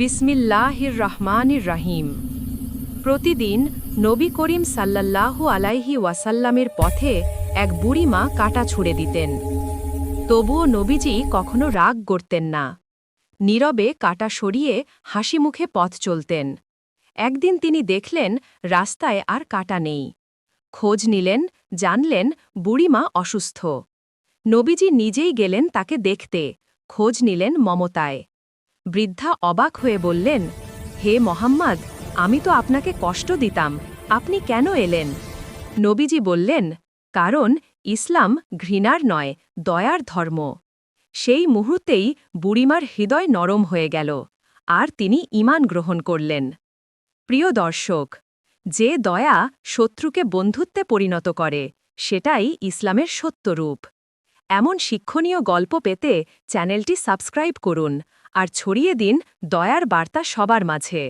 বিসমিল্লাহির রহমানির রাহিম প্রতিদিন নবী করিম সাল্লাল্লাহু আলাইহি ওয়াসাল্লামের পথে এক বুড়িমা কাটা ছুঁড়ে দিতেন। তবুও নবীজি কখনো রাগ করতেন না। নীরবে কাটা সরিয়ে হাসি মুখে পথ চলতেন। একদিন তিনি দেখলেন রাস্তায় আর কাটা নেই। খোঁজ নিলেন, জানলেন বুড়িমা অসুস্থ। নবীজি নিজেই গেলেন তাকে দেখতে। খোঁজ নিলেন মমতায়। বৃদ্ধা অবাক হয়ে বললেন, হে মোহাম্মদ, আমি তো আপনাকে কষ্ট দিতাম, আপনি কেন এলেন? নবীজি বললেন, কারণ ইসলাম ঘৃণার নয়, দয়ার ধর্ম। সেই মুহূর্তেই বুড়িমার হৃদয় নরম হয়ে গেল, আর তিনি ঈমান গ্রহণ করলেন। প্রিয় দর্শক, যে দয়া শত্রুকে বন্ধুত্বে পরিণত করে, সেটাই ইসলামের সত্যরূপ। এমন শিক্ষণীয় গল্প পেতে চ্যানেলটি সাবস্ক্রাইব করুন আর ছড়িয়ে দিন দয়ার বার্তা সবার মাঝে।